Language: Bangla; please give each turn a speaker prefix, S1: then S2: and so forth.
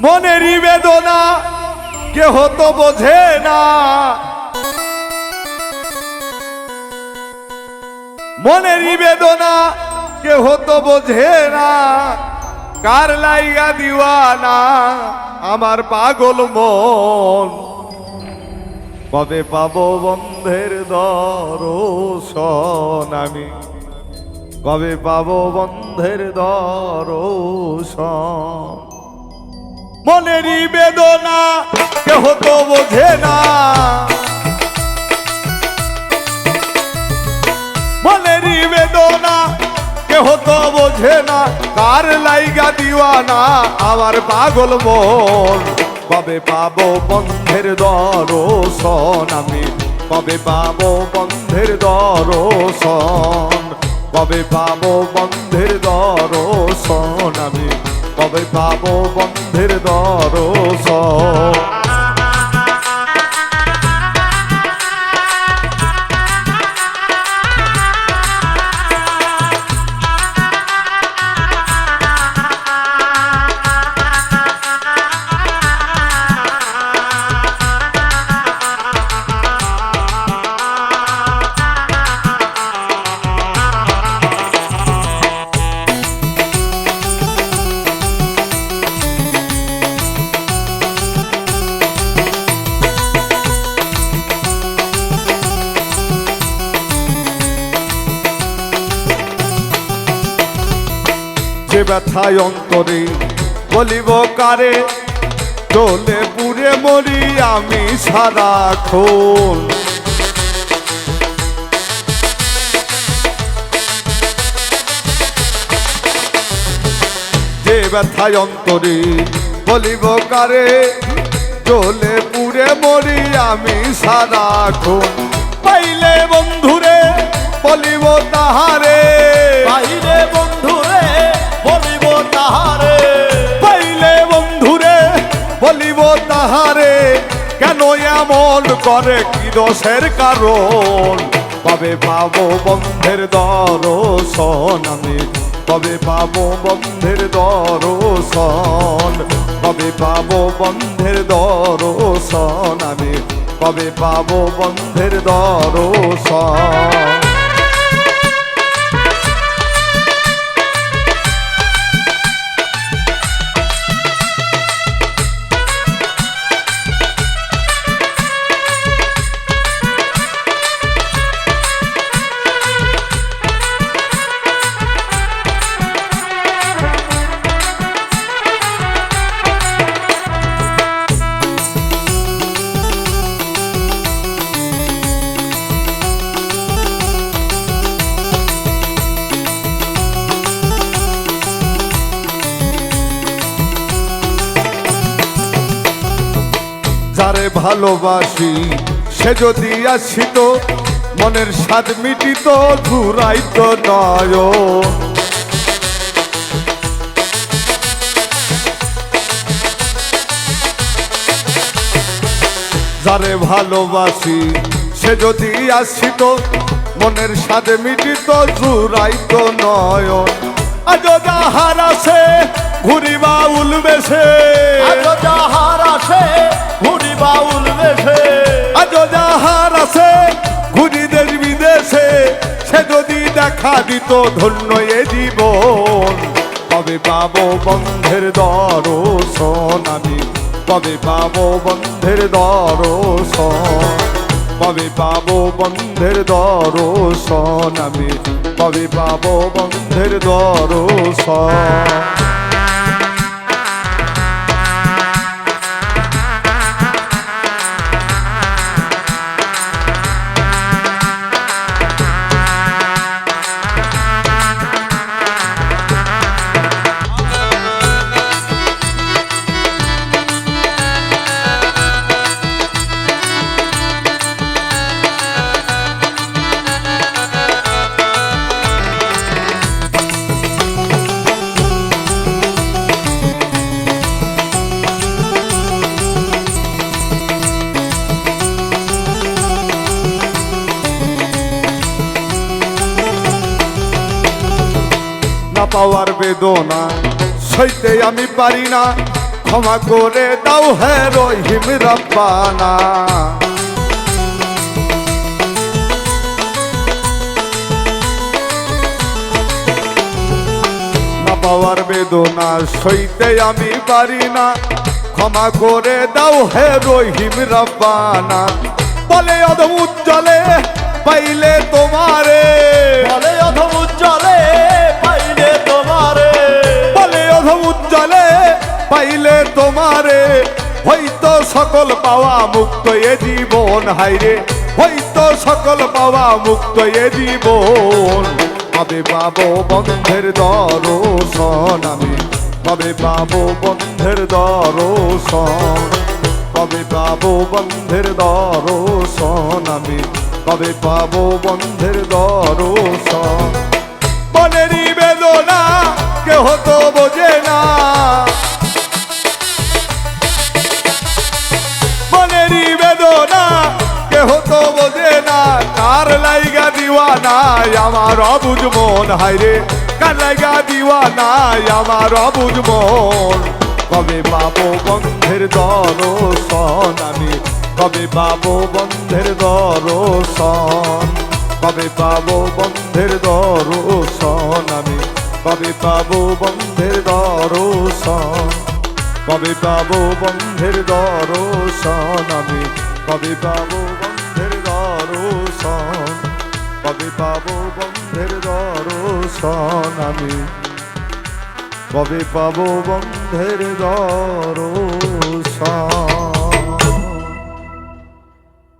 S1: মনেরই বেদনা, কেহ তো বোঝে না। মনেরই বেদনা, কেহ তো বোঝে না। কার লাইগা দিওয়ানা, আমার পাগল মন। কবে পাবো বন্ধের দর্শন আমি? কবে পাবো বন্ধের দর্শন? মনেরই বেদনা, কেহ তো বোঝে না। মনেরই বেদনা, কেহ তো বোঝে না। কার লাইগা দিওয়ানা, আমার পাগল মন। কবে পাবো বন্ধের দর্শন আমি? কবে পাবো বন্ধের দর্শন? কবে পাবো বন্ধের দর্শন আমি? কবে পাবো বন্ধের দর্শন যে ব্যথায় অন্তরে বলিব, কারে? চলে পুরে মরি আমি সারাক্ষণ যে ব্যথায় অন্তরে বলিব, কারে? চলে পুরে মরি আমি সারাক্ষণ তাহারে কেন এমন করে? কি দোষের কারণ? কবে পাবো বন্ধের দর্শন আমি? কবে পাবো বন্ধের দর্শন? কবে পাবো বন্ধের দর্শন আমি? কবে পাবো বন্ধের দর্শন? যারে ভালোবাসি। সে যদি আসিত, মনের স্বাদ মিটিত, ঘুরাইত নয়। যারে ভালোবাসি, সে যদি আসিত, মনের স্বাদ মিটিত জুড়াইত নয়ন আজ যাহার আছে, ঘুরিবা উলবেশে
S2: আজ যাহার আছে ঘুরি বাউল বেশে
S1: আজ যাহার আছে ঘুরি দেশ বিদেশে, সে যদি দেখা দিত ধন্য এ জীবন। কবে পাবো বন্ধের দর্শন আমি? কবে পাবো বন্ধের দর্শন? কবে পাবো বন্ধের দর্শন আমি? কবে পাবো বন্ধের দর্শন? পাওয়ার বেদনা, সইতে আমি পারি না। ক্ষমা করে দাও হে রহিম রব্বানা। না পাওয়ার বেদনা, সইতে আমি পারি না। ক্ষমা করে দাও হে রহিম রব্বানা। বলে অধম উজ্জ্বলে পাইলে তোমারে সকল পাওয়া মুক্ত এ জীবন, হাইরে। হয়তো সকল পাওয়া মুক্ত এ জীবন। কবে পাবো বন্ধের দর্শন আমি। কবে পাবো বন্ধের দর্শন। কবে পাবো বন্ধের দর্শন আমি। কবে পাবো বন্ধের দর্শন। মনেরই বেদনা কেহ তো বোঝে না। লাইগা দিওয়ানা আমার অবুঝ মন হাইরে কার লাইগা দিওয়ানা আমার অবুঝ মন? কবে পাবো বন্ধের দর্শন আমি? কবে পাবো বন্ধের দর্শন কবে পাবো বন্ধের দর্শন আমি? কবে পাবো বন্ধের দর্শন কবে পাবো বন্ধের দর্শন আমি? কবে পাবো বন্ধের দর্শন কবে পাবো বন্ধের দর্শন আমি। কবে পাবো বন্ধের দর্শন?